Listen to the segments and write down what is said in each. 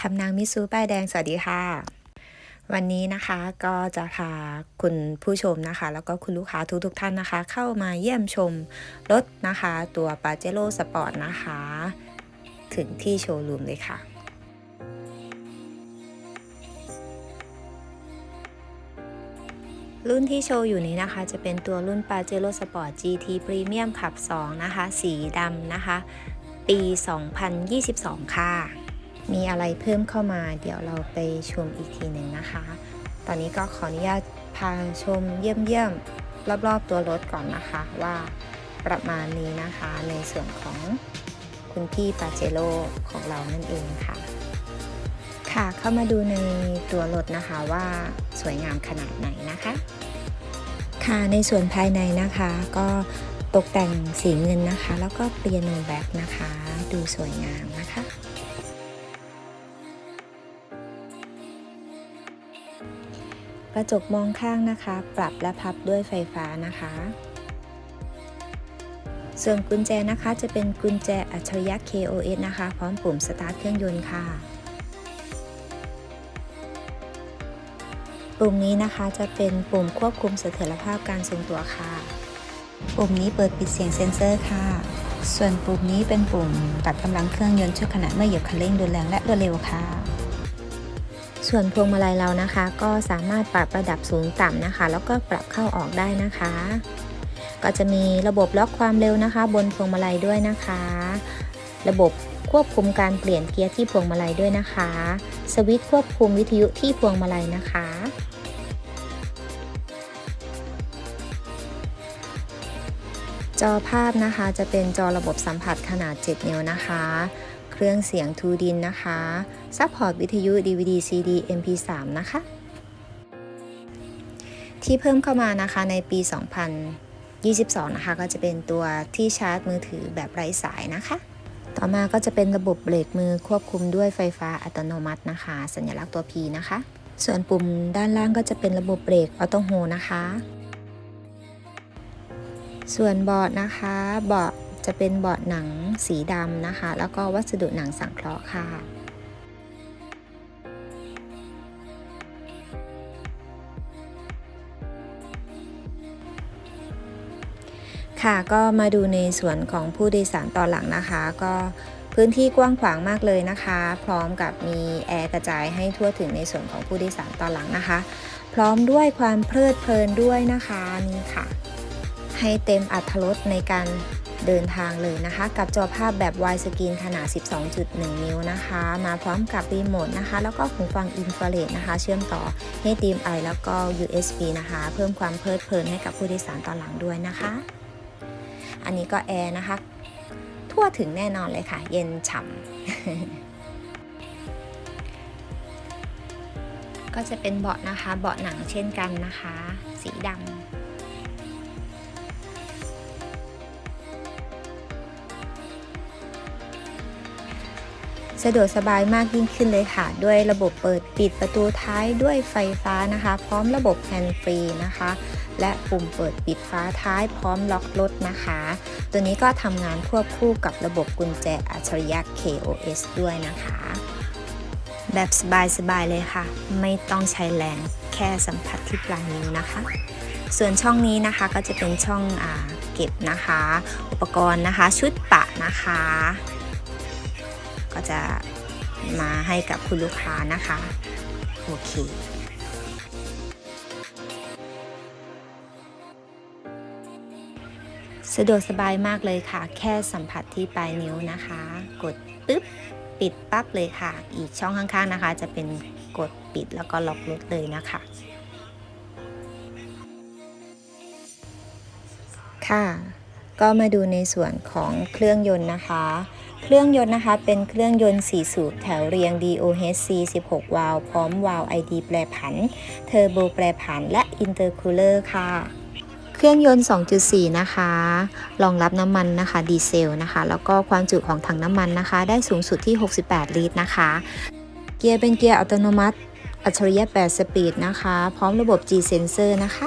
คำนางมิซูป้ายแดงสวัสดีค่ะ วันนี้นะคะก็จะพาคุณผู้ชมนะคะ แล้วก็คุณลูกค้าทุกๆทท่านนะคะ เข้ามาเยี่ยมชมรถนะคะ ตัวปาเจโร่สปอร์ตนะคะ ถึงที่โชว์รูมเลยค่ะรุ่นที่โชว์อยู่นี้นะคะ จะเป็นตัวรุ่น Pajero Sport GT Premium ขับ 2 นะคะ สีดำนะคะ ปี 2022 ค่ะ มีอะไรเพิ่มเข้ามา เดี๋ยวเราไปชมอีกทีหนึ่งนะคะ ตอนนี้ก็ขออนุญาตพาชมเยี่ยมๆรอบๆตัวรถก่อนนะคะว่าประมาณนี้นะคะในส่วนของคุณพี่ปาเจโร่ของเรานั่นเองค่ะ ค่ะเข้ามาดูในตัวรถนะคะว่าสวยงามขนาดไหนนะคะ ค่ะในส่วนภายในนะคะก็ตกแต่งสีเงินนะคะ แล้วก็เปียโนแบ็กนะคะ ดูสวยงามนะคะ กระจกมองข้างนะคะ ปรับและพับด้วยไฟฟ้านะคะ ส่วนกุญแจนะคะจะเป็นกุญแจอัจฉริยะ KOS นะคะ พร้อมปุ่มสตาร์ทเครื่องยนต์ค่ะปุ่มนี้นะคะจะเป็นปุ่มควบคุมเสถียรภาพการทรงตัวค่ะ ปุ่มนี้เปิดปิดเสียงเซ็นเซอร์ค่ะ ส่วนปุ่มนี้เป็นปุ่มตัดกำลังเครื่องยนต์ชั่วขณะเมื่อเหยียบคันเร่งรุนแรงและรวดเร็วค่ะ ส่วนพวงมาลัยเรานะคะ ก็สามารถปรับระดับสูงต่ำนะคะ แล้วก็ปรับเข้าออกได้นะคะ ก็จะมีระบบล็อกความเร็วนะคะ บนพวงมาลัยด้วยนะคะ ระบบควบคุมการเปลี่ยนเกียร์ที่พวงมาลัยด้วยนะคะ สวิตช์ควบคุมวิทยุที่พวงมาลัยนะคะจอภาพนะคะจะเป็นจอระบบสัมผัสขนาด 7 นิ้วนะคะ เครื่องเสียงทูดินนะคะซัพพอร์ตวิทยุ DVD CD MP3 นะคะ ที่เพิ่มเข้ามานะคะในปี 2022 นะคะ ก็จะเป็นตัวที่ชาร์จมือถือแบบไร้สายนะคะ ต่อมาก็จะเป็นระบบเบรกมือควบคุมด้วยไฟฟ้าอัตโนมัตินะคะ สัญลักษณ์ตัว P นะคะ ส่วนปุ่มด้านล่างก็จะเป็นระบบเบรกออโตโฮนะคะ ส่วนเบาะนะคะเบาะ จะเป็นเบาะหนังสีดำนะคะ แล้วก็วัสดุหนังสังเคราะห์ค่ะค่ะก็มาดูในส่วนของผู้โดยสารตอนหลังนะคะ ก็พื้นที่กว้างขวางมากเลยนะคะ พร้อมกับมีแอร์กระจายให้ทั่วถึงในส่วนของผู้โดยสารตอนหลังนะคะ พร้อมด้วยความเพลิดเพลินด้วยนะคะนี่ค่ะ ให้เต็มอัตรสในการ เดินทางเลยนะคะ กับจอภาพแบบวายสกรีนขนาด 12.1 นิ้วนะคะ มาพร้อมกับรีโมทนะคะ แล้วก็หูฟังอินฟราเรดนะคะ เชื่อมต่อ HDMI แล้วก็ USB นะคะ เพิ่มความเพลิดเพลินให้กับผู้โดยสารตอนหลังด้วยนะคะ อันนี้ก็แอร์นะคะ ทั่วถึงแน่นอนเลยค่ะ เย็นฉ่ำก็จะเป็นเบาะนะคะ เบาะหนังเช่นกันนะคะ สีดำ สะดวกสบายมากยิ่งขึ้นเลยค่ะ ด้วยระบบเปิดปิดประตูท้ายด้วยไฟฟ้านะคะ พร้อมระบบแฮนด์ฟรีนะคะ และปุ่มเปิดปิดฝาท้ายพร้อมล็อกรถนะคะ ตัวนี้ก็ทำงานควบคู่กับระบบกุญแจอัจฉริยะ KOS ด้วยนะคะ แบบสบายๆเลยค่ะ ไม่ต้องใช้แรงแค่สัมผัสที่ปลายนิ้วนะคะ ส่วนช่องนี้นะคะก็จะเป็นช่องอเก็บนะคะ อุปกรณ์นะคะ ชุดปะนะคะ ก็จะมาให้กับคุณลูกค้านะคะ โอเคสะดวกสบายมากเลยค่ะ แค่สัมผัสที่ปลายนิ้วนะคะ กดปึ๊บ ปิดปั๊บเลยค่ะ อีกช่องข้างๆนะคะ จะเป็นกดปิดแล้วก็ล็อกรถเลยนะคะ ค่ะ ก็มาดูในส่วนของเครื่องยนต์นะคะ เครื่องยนต์นะคะเป็นเครื่องยนต์ 4 สูบแถวเรียง DOHC 16 วาล์วพร้อมวาล์ว ID แปรผัน เทอร์โบแปรผัน และอินเตอร์คูลเลอร์ค่ะ เครื่องยนต์ 2.4 นะคะ รองรับน้ำมันนะคะดีเซลนะคะ แล้วก็ความจุของถังน้ำมันนะคะ ได้สูงสุดที่ 68 ลิตรนะคะ เกียร์เป็นเกียร์อัตโนมัติ อัจฉริยะ 8 สปีดนะคะ พร้อมระบบ G Sensor นะคะ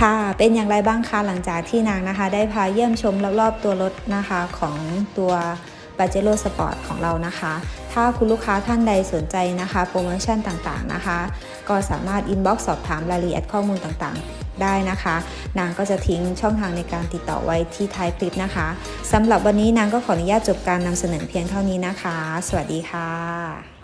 ค่ะ เป็นอย่างไรบ้างคะหลังจากที่นางนะคะ ได้พาเยี่ยมชมรอบๆตัวรถนะคะของตัวปาเจโร่สปอร์ตของเรานะคะ ถ้าคุณลูกค้าท่านใดสนใจนะคะ โปรโมชั่นต่างๆนะคะ ก็สามารถอินบ็อกซ์สอบถามรายละเอียดข้อมูลต่างๆ ได้นะคะ นางก็จะทิ้งช่องทางในการติดต่อไว้ที่ท้ายคลิปนะคะสำหรับวันนี้นางก็ขออนุญาตจบการนำเสนอเพียงเท่านี้นะคะ สวัสดีค่ะ